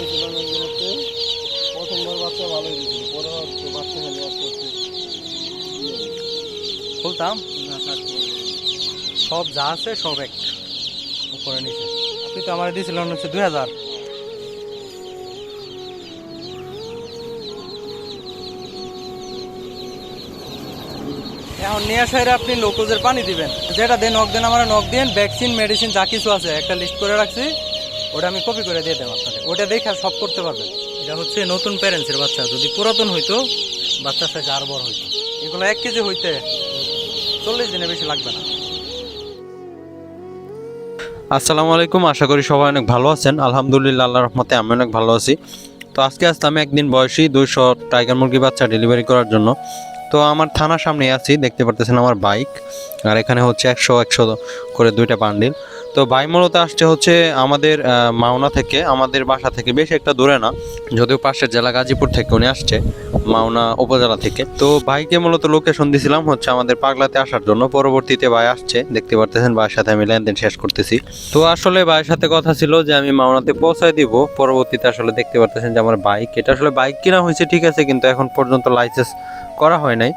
আনছিলাম একজনকে প্রথমবার বাচ্চা ভালোই দিয়েছিল পরে বাচ্চা খালি আস্তে আস্তে খুলতাম সব যা আছে সব এক উপরে নিচে। আপনি তো আমার দিয়েছিলেন হচ্ছে দুই হাজার। এখন নিয়ে আসাইরে আপনি লোকজের পানি দিবেন। যেটা দেন নখ দেন আমার নখ দিন ভ্যাকসিন মেডিসিন যা কিছু আছে একটা লিস্ট করে রাখছি। ওটা আমি কপি করে দিয়ে দেবো আপনাকে। ওটা দেখে সব করতে পারবেন। এটা হচ্ছে নতুন প্যারেন্টসের বাচ্চা। যদি পুরাতন হইতো বাচ্চার সাথে আর বড় হইতো। এগুলো এক কেজি হইতে চল্লিশ দিনে বেশি লাগবে না। আসসালামু আলাইকুম। আশা করি সবাই অনেক ভালো আছেন। আলহামদুলিল্লাহ আল্লাহ রহমতে আমি অনেক ভালো আছি। তো আজকে আসলাম একদিন বয়সী দুইশো টাইগার মুরগি বাচ্চা ডেলিভারি করার জন্য। তো আমার থানার সামনে আছি দেখতে পারতেছেন আমার বাইক আর এখানে হচ্ছে একশো একশো করে দুইটা বান্ডিল তো ভাই মূলত আসছে হচ্ছে আমাদের মাওনা থেকে, আমাদের বাসা থেকে, বেশ একটা দূরে না, যদিও পাশের জেলা গাজীপুর থেকে উনি আসছে, মাওনা উপজেলা থেকে। তো ভাইকে মূলত লোকেশন দিছিলাম হচ্ছে আমাদের পাগলাতে আসার জন্য, পরবর্তীতে ভাই আসছে, দেখতে পারতেছেন ভাইয়ের সাথে আমি লেনদেন শেষ করতেছি। তো আসলে ভাইয়ের সাথে কথা ছিল যে আমি মাওনাতে পৌঁছায় দিব, পরবর্তীতে আসলে দেখতে পারতেছেন যে আমার বাইক, এটা আসলে বাইক কিনা হয়েছে ঠিক আছে, কিন্তু এখন পর্যন্ত লাইসেন্স করা হয় নাই।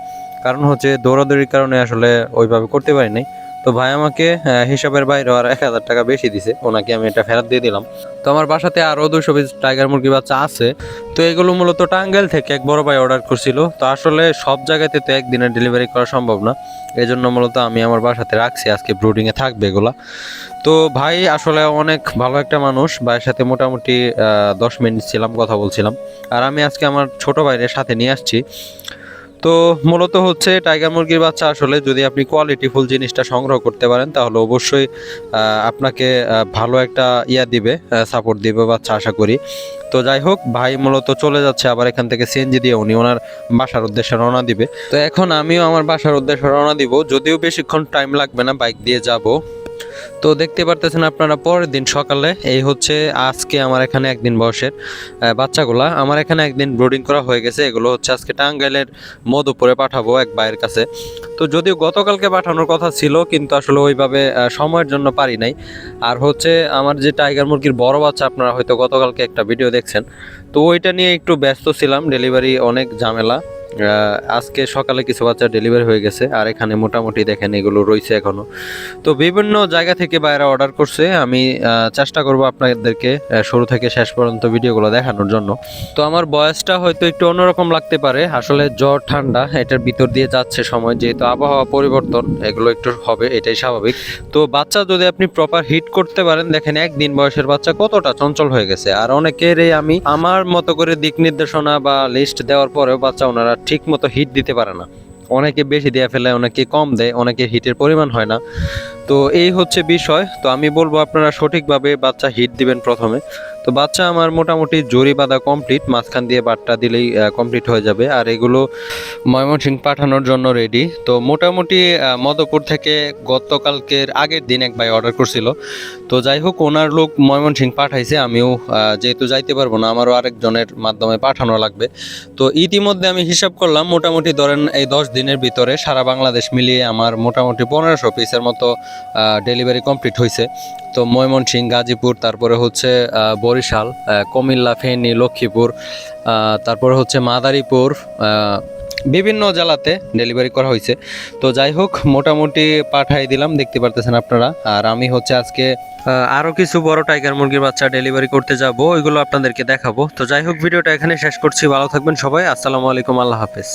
কারণ হচ্ছে দৌড়াদৌড়ির কারণে আসলে ওইভাবে করতে পারি নাই। তো ভাই আমাকে হিসাবের বাইরে আর এক হাজার টাকা বেশি দিছে। ওনাকে আমি এটা ফেরত দিয়ে দিলাম। তো আমার বাসাতে আরও দুশো পিস টাইগার মুরগি বাচ্চা আছে। তো এগুলো মূলত টাঙ্গাইল থেকে এক বড় ভাই অর্ডার করছিল। তো আসলে সব জায়গাতে তো একদিনে ডেলিভারি করা সম্ভব না। এই জন্য মূলত আমি আমার বাসাতে রাখছি। আজকে ব্রুডিংয়ে থাকবে এগুলা। তো ভাই আসলে অনেক ভালো একটা মানুষ। ভাইয়ের সাথে মোটামুটি দশ মিনিট ছিলাম, কথা বলছিলাম। আর আমি আজকে আমার ছোট ভাইয়ের সাথে নিয়ে আসছি। তো মূলত হচ্ছে টাইগার মুরগির বাচ্চা আসলে যদি আপনি কোয়ালিটিফুল জিনিসটা সংগ্রহ করতে পারেন, তাহলে অবশ্যই আপনাকে ভালো একটা ইয়া দিবে সাপোর্ট দিবে বাচ্চা আশা করি। তো যাই হোক, ভাই মূলত চলে যাচ্ছে, আবার এখান থেকে সিএনজি দিয়ে উনি ওনার বাসার উদ্দেশ্যে রওনা দিবে। তো এখন আমিও আমার বাসার উদ্দেশ্যে রওনা দিব, যদিও বেশিক্ষণ টাইম লাগবে না বাইক দিয়ে যাব। তো দেখতে পারতেছেন আপনারা পরের দিন সকালে, এই হচ্ছে আজকে আমার এখানে একদিন বয়সের বাচ্চাগুলা। আমার এখানে একদিন ব্রোডিং করা হয়ে গেছে, এগুলো হচ্ছে আজকে টাঙ্গাইলের মধুপুরে পাঠাবো এক ভাইয়ের কাছে। তো যদিও গতকালকে পাঠানোর কথা ছিল, কিন্তু আসলে ওইভাবে সময়ের জন্য পারি নাই। আর হচ্ছে আমার যে টাইগার মুরগির বড় বাচ্চা, আপনারা হয়তো গতকালকে একটা ভিডিও দেখছেন। তো ওইটা নিয়ে একটু ব্যস্ত ছিলাম, ডেলিভারি অনেক ঝামেলা। আজকে সকালে কিছু বাচ্চা ডেলিভারি হয়ে গেছে, আর এখানে মোটামুটি দেখেন এগুলো রয়েছে এখনও তো বিভিন্ন জায়গা থেকে বাইরে অর্ডার করছে, আমি চেষ্টা করব আপনাদেরকে শুরু থেকে শেষ পর্যন্ত ভিডিওগুলো দেখানোর জন্য। তো আমার বয়সটা হয়তো একটু অন্যরকম লাগতে পারে, আসলে জ্বর, ঠান্ডা, এটার ভিতর দিয়ে যাচ্ছে সময়, যেহেতু আবহাওয়া পরিবর্তন, এগুলো একটু হবে, এটাই স্বাভাবিক। তো বাচ্চা যদি আপনি প্রপার হিট করতে পারেন, দেখেন একদিন বয়সের বাচ্চা কতটা চঞ্চল হয়ে গেছে। আর অনেকেরই আমি, আমার মতো করে দিক নির্দেশনা বা লিস্ট দেওয়ার পরেও বাচ্চা ওনারা ঠিক মতো হিট দিতে পারে না। অনেকে বেশি দেয়া ফেলে, অনেকে কম দেয়, অনেকে হিটের পরিমাণ হয় না। তো এই হচ্ছে বিষয়। তো আমি বলব আপনারা সঠিকভাবে বাচ্চা হিট দিবেন প্রথমে। তো বাচ্চা আমার মোটামুটি জরি বাঁধা কমপ্লিট মাঝখান দিয়ে বাটটা দিলেই কমপ্লিট হয়ে যাবে। আর এগুলো ময়মনসিং পাঠানোর জন্য রেডি তো মোটামুটি মদপুর থেকে গতকালকের আগের দিন এক ভাই অর্ডার করছিল। তো যাই হোক, ওনার লোক ময়মনসিং পাঠাইছে, আমিও যেহেতু যাইতে পারব না, আমারও আরেকজনের মাধ্যমে পাঠানো লাগবে। তো ইতিমধ্যে আমি হিসাব করলাম, মোটামুটি ধরেন এই দশ দিনের ভিতরে সারা বাংলাদেশ মিলিয়ে আমার মোটামুটি পনেরোশো পিসের মতো ডেলিভারি কমপ্লিট হয়েছে তো ময়মনসিংহ গাজীপুর তারপরে হচ্ছে বরিশাল কুমিল্লা ফেনী লক্ষ্মীপুর তারপরে হচ্ছে মাদারীপুর বিভিন্ন জেলাতে ডেলিভারি করা হয়েছে তো যাই হোক মোটামুটি পাঠাই দিলাম দেখতে পারতেছেন আপনারা। আর আমি হচ্ছে আজকে আহ, আরও কিছু বড় টাইগার মুরগির বাচ্চা ডেলিভারি করতে যাব ওইগুলো আপনাদেরকে দেখাবো। তো যাই হোক ভিডিওটা এখানে শেষ করছি। ভালো থাকবেন সবাই। আসসালামু আলাইকুম আল্লাহ হাফেজ।